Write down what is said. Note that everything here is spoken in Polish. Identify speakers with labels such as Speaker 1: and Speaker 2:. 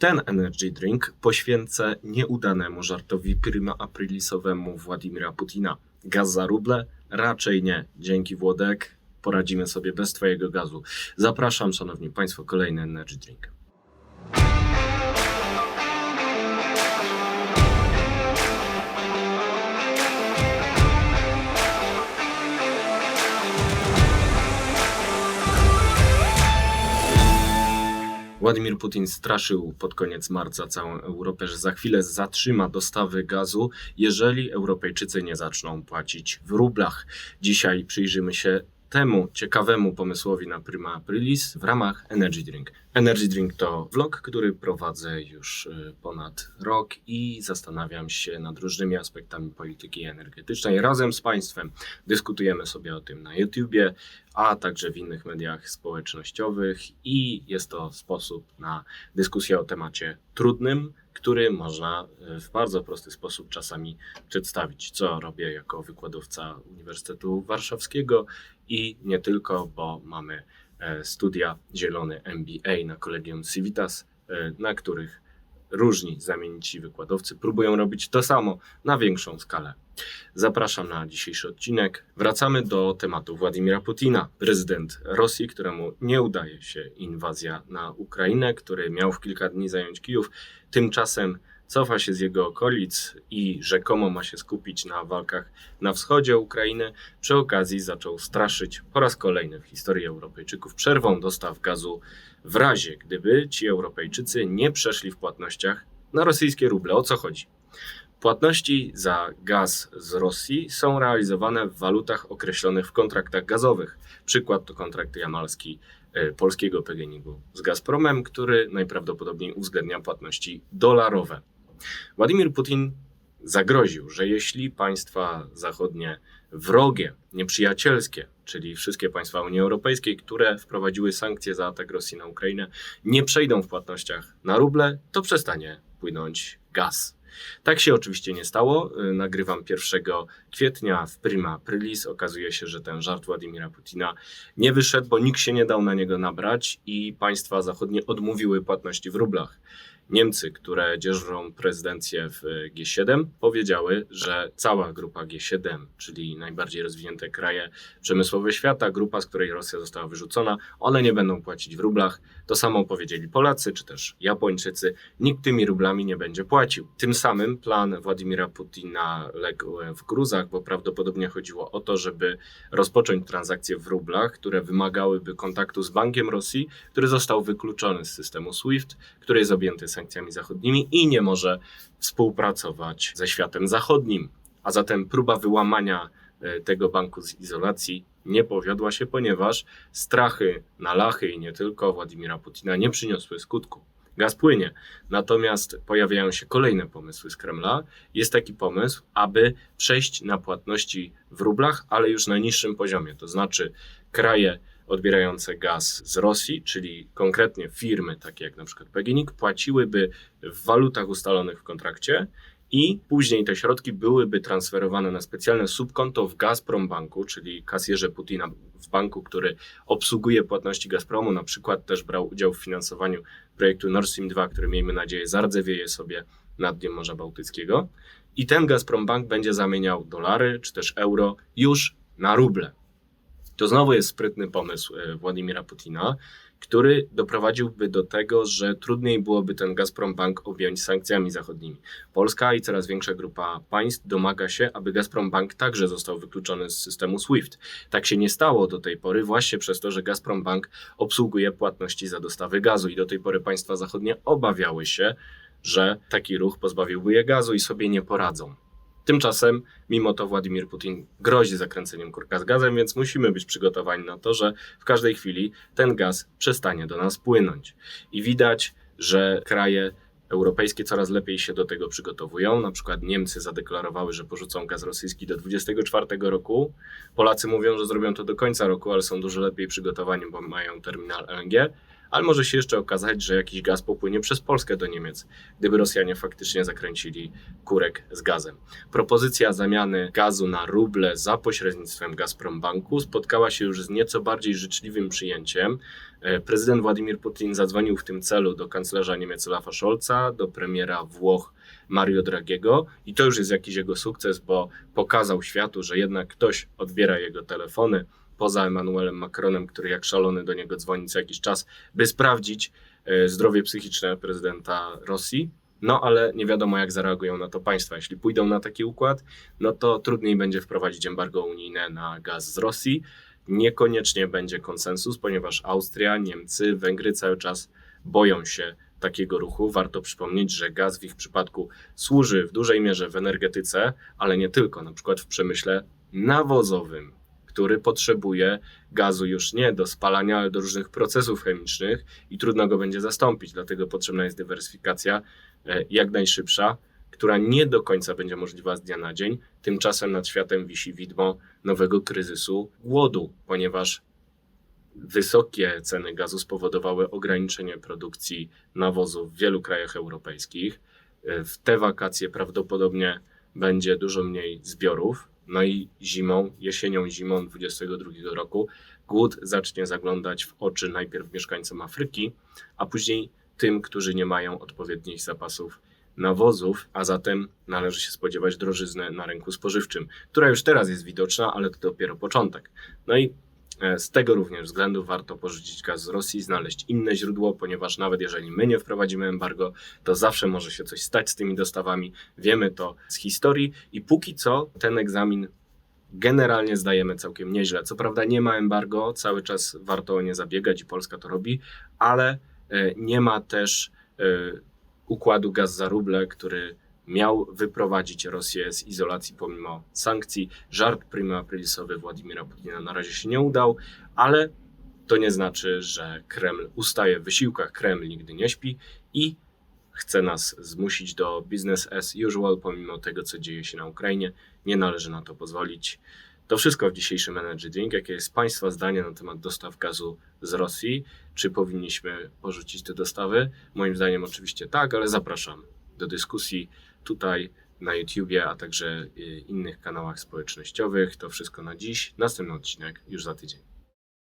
Speaker 1: Ten energy drink poświęcę nieudanemu żartowi prima aprilisowemu Władimira Putina. Gaz za ruble? Raczej nie. Dzięki Włodek poradzimy sobie bez Twojego gazu. Zapraszam, Szanowni Państwo, kolejny energy drink. Władimir Putin straszył pod koniec marca całą Europę, że za chwilę zatrzyma dostawy gazu, jeżeli Europejczycy nie zaczną płacić w rublach. Dzisiaj przyjrzymy się temu ciekawemu pomysłowi na Prima Aprilis w ramach Energy Drink. Energy Drink to vlog, który prowadzę już y, ponad rok i zastanawiam się nad różnymi aspektami polityki energetycznej. Razem z Państwem dyskutujemy sobie o tym na YouTubie, a także w innych mediach społecznościowych i jest to sposób na dyskusję o temacie trudnym, który można y, w bardzo prosty sposób czasami przedstawić, co robię jako wykładowca Uniwersytetu Warszawskiego i nie tylko, bo mamy e, studia Zielony MBA na Kolegium Civitas, e, na których różni zamienici wykładowcy próbują robić to samo na większą skalę. Zapraszam na dzisiejszy odcinek. Wracamy do tematu Władimira Putina, prezydent Rosji, któremu nie udaje się inwazja na Ukrainę, który miał w kilka dni zająć Kijów. Tymczasem cofa się z jego okolic i rzekomo ma się skupić na walkach na wschodzie Ukrainy. Przy okazji zaczął straszyć po raz kolejny w historii Europejczyków przerwą dostaw gazu w razie, gdyby ci Europejczycy nie przeszli w płatnościach na rosyjskie ruble. O co chodzi? Płatności za gaz z Rosji są realizowane w walutach określonych w kontraktach gazowych. Przykład to kontrakt jamalski e, polskiego PGNiG-u z Gazpromem, który najprawdopodobniej uwzględnia płatności dolarowe. Władimir Putin zagroził, że jeśli państwa zachodnie wrogie, nieprzyjacielskie, czyli wszystkie państwa Unii Europejskiej, które wprowadziły sankcje za atak Rosji na Ukrainę, nie przejdą w płatnościach na ruble, to przestanie płynąć gaz. Tak się oczywiście nie stało. Y, Nagrywam 1 kwietnia w Prima Aprilis. Okazuje się, że ten żart Władimira Putina nie wyszedł, bo nikt się nie dał na niego nabrać i państwa zachodnie odmówiły płatności w rublach. Niemcy, które dzierżą prezydencję w G7, powiedziały, że cała grupa G7, czyli najbardziej rozwinięte kraje przemysłowe świata, grupa, z której Rosja została wyrzucona, one nie będą płacić w rublach. To samo powiedzieli Polacy czy też Japończycy. Nikt tymi rublami nie będzie płacił. Tym samym plan Władimira Putina legł w gruzach, bo prawdopodobnie chodziło o to, żeby rozpocząć transakcje w rublach, które wymagałyby kontaktu z Bankiem Rosji, który został wykluczony z systemu SWIFT, który jest objęty sankcjami zachodnimi i nie może współpracować ze światem zachodnim. A zatem próba wyłamania e, tego banku z izolacji nie powiodła się, ponieważ strachy na lachy i nie tylko Władimira Putina nie przyniosły skutku. Gaz płynie. Natomiast pojawiają się kolejne pomysły z Kremla. Jest taki pomysł, aby przejść na płatności w rublach, ale już na niższym poziomie. To znaczy kraje odbierające gaz z Rosji, czyli konkretnie firmy takie jak na przykład PGNiG, płaciłyby w walutach ustalonych w kontrakcie i później te środki byłyby transferowane na specjalne subkonto w Gazprom Banku, czyli kasjerze Putina w banku, który obsługuje płatności Gazpromu, na przykład też brał udział w finansowaniu projektu Nord Stream 2, który miejmy nadzieję zardzewieje sobie nad dniem Morza Bałtyckiego. I ten Gazprom Bank będzie zamieniał dolary czy też euro już na ruble. To znowu jest sprytny pomysł e, Władimira Putina, który doprowadziłby do tego, że trudniej byłoby ten Gazprom Bank objąć sankcjami zachodnimi. Polska i coraz większa grupa państw domaga się, aby Gazprom Bank także został wykluczony z systemu SWIFT. Tak się nie stało do tej pory właśnie przez to, że Gazprom Bank obsługuje płatności za dostawy gazu i do tej pory państwa zachodnie obawiały się, że taki ruch pozbawiłby je gazu i sobie nie poradzą. Tymczasem, mimo to Władimir Putin grozi zakręceniem kurka z gazem, więc musimy być przygotowani na to, że w każdej chwili ten gaz przestanie do nas płynąć. I widać, że kraje europejskie coraz lepiej się do tego przygotowują. Na przykład Niemcy zadeklarowały, że porzucą gaz rosyjski do 2024 roku. Polacy mówią, że zrobią to do końca roku, ale są dużo lepiej przygotowani, bo mają terminal LNG. Ale może się jeszcze okazać, że jakiś gaz popłynie przez Polskę do Niemiec, gdyby Rosjanie faktycznie zakręcili kurek z gazem. Propozycja zamiany gazu na ruble za pośrednictwem Gazprombanku spotkała się już z nieco bardziej życzliwym przyjęciem. E, Prezydent Władimir Putin zadzwonił w tym celu do kanclerza Niemiec Olafa Scholza, do premiera Włoch Mario Dragiego i to już jest jakiś jego sukces, bo pokazał światu, że jednak ktoś odbiera jego telefony poza Emmanuelem Macronem, który jak szalony do niego dzwoni co jakiś czas, by sprawdzić e, zdrowie psychiczne prezydenta Rosji. No ale nie wiadomo, jak zareagują na to państwa. Jeśli pójdą na taki układ, no to trudniej będzie wprowadzić embargo unijne na gaz z Rosji. Niekoniecznie będzie konsensus, ponieważ Austria, Niemcy, Węgry cały czas boją się takiego ruchu. Warto przypomnieć, że gaz w ich przypadku służy w dużej mierze w energetyce, ale nie tylko, na przykład w przemyśle nawozowym, który potrzebuje gazu już nie do spalania, ale do różnych procesów chemicznych i trudno go będzie zastąpić. Dlatego potrzebna jest dywersyfikacja e, jak najszybsza, która nie do końca będzie możliwa z dnia na dzień. Tymczasem nad światem wisi widmo nowego kryzysu głodu, ponieważ wysokie ceny gazu spowodowały ograniczenie produkcji nawozów w wielu krajach europejskich. E, W te wakacje prawdopodobnie będzie dużo mniej zbiorów. No i zimą, jesienią, zimą 2022 roku głód zacznie zaglądać w oczy najpierw mieszkańcom Afryki, a później tym, którzy nie mają odpowiednich zapasów nawozów, a zatem należy się spodziewać drożyzny na rynku spożywczym, która już teraz jest widoczna, ale to dopiero początek. No i z tego również względu warto porzucić gaz z Rosji, znaleźć inne źródło, ponieważ nawet jeżeli my nie wprowadzimy embargo, to zawsze może się coś stać z tymi dostawami. Wiemy to z historii i póki co ten egzamin generalnie zdajemy całkiem nieźle. Co prawda nie ma embargo, cały czas warto o nie zabiegać i Polska to robi, ale e, nie ma też e, układu gaz za ruble, który miał wyprowadzić Rosję z izolacji pomimo sankcji. Żart prima aprilisowy Władimira Putina na razie się nie udał, ale to nie znaczy, że Kreml ustaje w wysiłkach. Kreml nigdy nie śpi i chce nas zmusić do business as usual, pomimo tego, co dzieje się na Ukrainie. Nie należy na to pozwolić. To wszystko w dzisiejszym Energy Drink. Jakie jest Państwa zdanie na temat dostaw gazu z Rosji? Czy powinniśmy porzucić te dostawy? Moim zdaniem oczywiście tak, ale zapraszam do dyskusji tutaj na YouTubie, a także y, innych kanałach społecznościowych. To wszystko na dziś. Następny odcinek już za tydzień.